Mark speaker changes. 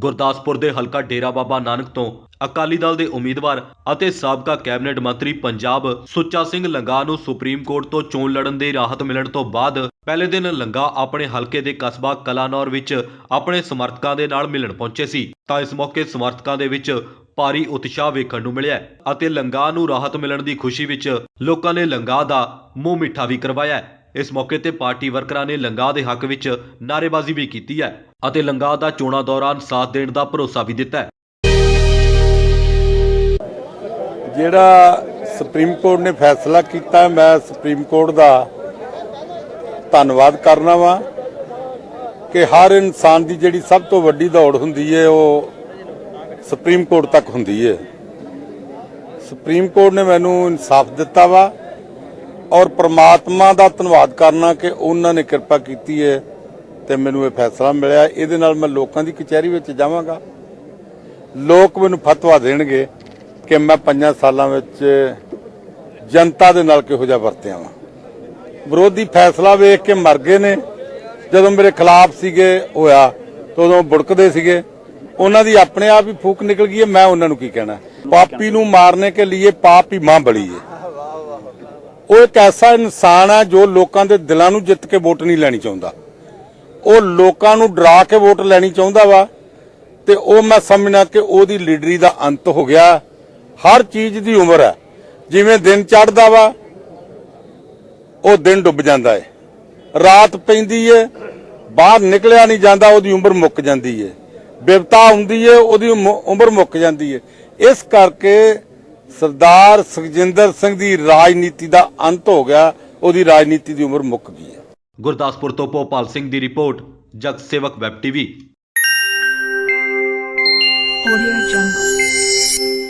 Speaker 1: ਗੁਰਦਾਸਪੁਰ ਦੇ ਹਲਕਾ ਡੇਰਾ ਬਾਬਾ ਨਾਨਕ ਤੋਂ ਅਕਾਲੀ ਦਲ ਦੇ ਉਮੀਦਵਾਰ ਅਤੇ ਸਾਬਕਾ ਕੈਬਨਿਟ ਮੰਤਰੀ ਪੰਜਾਬ ਸੁੱਚਾ ਸਿੰਘ ਲੰਗਾ ਨੂੰ ਸੁਪਰੀਮ ਕੋਰਟ ਤੋਂ ਚੋਣ ਲੜਨ ਦੀ ਰਾਹਤ ਮਿਲਣ ਤੋਂ ਬਾਅਦ ਪਹਿਲੇ ਦਿਨ ਲੰਗਾ ਆਪਣੇ ਹਲਕੇ ਦੇ ਕਸਬਾ ਕਲਾਨੌਰ ਵਿੱਚ ਆਪਣੇ ਸਮਰਥਕਾਂ ਦੇ ਨਾਲ ਮਿਲਣ ਪਹੁੰਚੇ ਸੀ। ਤਾਂ ਇਸ ਮੌਕੇ ਸਮਰਥਕਾਂ ਦੇ ਵਿੱਚ ਭਾਰੀ ਉਤਸ਼ਾਹ ਵੇਖਣ ਨੂੰ ਮਿਲਿਆ ਅਤੇ ਲੰਗਾ ਨੂੰ ਰਾਹਤ ਮਿਲਣ ਦੀ ਖੁਸ਼ੀ ਵਿੱਚ ਲੋਕਾਂ ਨੇ ਲੰਗਾ ਦਾ ਮੂੰਹ ਮਿੱਠਾ ਵੀ ਕਰਵਾਇਆ। ਇਸ ਮੌਕੇ ਤੇ ਪਾਰਟੀ ਵਰਕਰਾਂ ਨੇ ਲੰਗਾ ਦੇ ਹੱਕ ਵਿੱਚ ਨਾਅਰੇਬਾਜ਼ੀ ਵੀ ਕੀਤੀ ਹੈ ਅਤੇ ਲੰਗਾ ਦਾ ਚੋਣਾਂ ਦੌਰਾਨ ਸਾਥ ਦੇਣ ਦਾ ਭਰੋਸਾ ਵੀ ਦਿੱਤਾ ਹੈ।
Speaker 2: ਜਿਹੜਾ ਸੁਪਰੀਮ ਕੋਰਟ ਨੇ ਫੈਸਲਾ ਕੀਤਾ, ਮੈਂ ਸੁਪਰੀਮ ਕੋਰਟ ਦਾ ਧੰਨਵਾਦ ਕਰਨਾ ਵਾਂ ਕਿ ਹਰ ਇਨਸਾਨ ਦੀ ਜਿਹੜੀ ਸਭ ਤੋਂ ਵੱਡੀ ਦੌੜ ਹੁੰਦੀ ਹੈ ਉਹ ਸੁਪਰੀਮ ਕੋਰਟ ਤੱਕ ਹੁੰਦੀ ਹੈ ਸੁਪਰੀਮ ਕੋਰਟ ਨੇ ਮੈਨੂੰ ਇਨਸਾਫ ਦਿੱਤਾ ਵਾ। ਔਰ ਪ੍ਰਮਾਤਮਾ ਦਾ ਧੰਨਵਾਦ ਕਰਨਾ ਕਿ ਉਹਨਾਂ ਨੇ ਕਿਰਪਾ ਕੀਤੀ ਹੈ ਤੇ ਮੈਨੂੰ ਇਹ ਫੈਸਲਾ ਮਿਲਿਆ। ਇਹਦੇ ਨਾਲ ਮੈਂ ਲੋਕਾਂ ਦੀ ਕਚਹਿਰੀ ਵਿੱਚ ਜਾਵਾਂਗਾ। ਲੋਕ ਮੈਨੂੰ ਫਤਵਾ ਦੇਣਗੇ ਕਿ ਮੈਂ ਪੰਜਾਂ ਸਾਲਾਂ ਵਿੱਚ ਜਨਤਾ ਦੇ ਨਾਲ ਕਿਹੋ ਜਿਹਾ ਵਰਤਿਆ ਵਾਂ। ਵਿਰੋਧੀ ਫੈਸਲਾ ਵੇਖ ਕੇ ਮਰ ਗਏ ਨੇ। ਜਦੋਂ ਮੇਰੇ ਖਿਲਾਫ ਸੀਗੇ, ਹੋਇਆ। ਉਦੋਂ ਬੁੜਕਦੇ ਸੀਗੇ। ਉਹਨਾਂ ਦੀ ਆਪਣੇ ਆਪ ਹੀ ਫੂਕ ਨਿਕਲ ਗਈ ਹੈ, ਮੈਂ ਉਹਨਾਂ ਨੂੰ ਕੀ ਕਹਿਣਾ। ਪਾਪੀ ਨੂੰ ਮਾਰਨੇ ਕੇ ਲਈ ਪਾਪ ਹੀ ਮਾਂ ਬਲੀ ਹੈ। ਉਹ ਇੱਕ ਐਸਾ ਇਨਸਾਨ ਹੈ ਜੋ ਲੋਕਾਂ ਦੇ ਦਿਲਾਂ ਨੂੰ ਜਿੱਤ ਕੇ ਵੋਟ ਨਹੀਂ ਲੈਣੀ ਚਾਹੁੰਦਾ। ਉਹ ਲੋਕਾਂ ਨੂੰ ਡਰਾ ਕੇ ਵੋਟ ਲੈਣੀ ਚਾਹੁੰਦਾ ਵਾ ਤੇ ਉਹ ਮੈਂ ਸਮਝਣਾ ਕਿ ਉਹਦੀ ਲੀਡਰੀ ਦਾ ਅੰਤ ਹੋ ਗਿਆ। ਹਰ ਚੀਜ਼ ਦੀ ਉਮਰ ਹੈ। ਜਿਵੇਂ ਦਿਨ ਚੜਦਾ ਵਾ, ਉਹ ਦਿਨ ਡੁੱਬ ਜਾਂਦਾ ਏ। ਰਾਤ ਪੈਂਦੀ ਏ, ਬਾਹਰ ਨਿਕਲਿਆ ਨਹੀਂ ਜਾਂਦਾ, ਉਹਦੀ ਉਮਰ ਮੁੱਕ ਜਾਂਦੀ ਹੈ ਬਿਪਤਾ ਹੁੰਦੀ ਹੈ ਉਹਦੀ ਉਮਰ ਮੁੱਕ ਜਾਂਦੀ ਹੈ ਇਸ ਕਰਕੇ ਸਰਦਾਰ ਸੁਖਜਿੰਦਰ ਸਿੰਘ ਦੀ ਰਾਜਨੀਤੀ ਦਾ ਅੰਤ ਹੋ ਗਿਆ ਉਹਦੀ ਰਾਜਨੀਤੀ ਦੀ ਉਮਰ ਮੁੱਕ ਗਈ ਹੈ
Speaker 1: ਗੁਰਦਾਸਪੁਰ ਤੋਂ ਭੋਪਾਲ ਸਿੰਘ ਦੀ ਰਿਪੋਰਟ ਜਗ ਸੇਵਕ ਵੈਬ ਟੀਵੀ
Speaker 3: Jungle.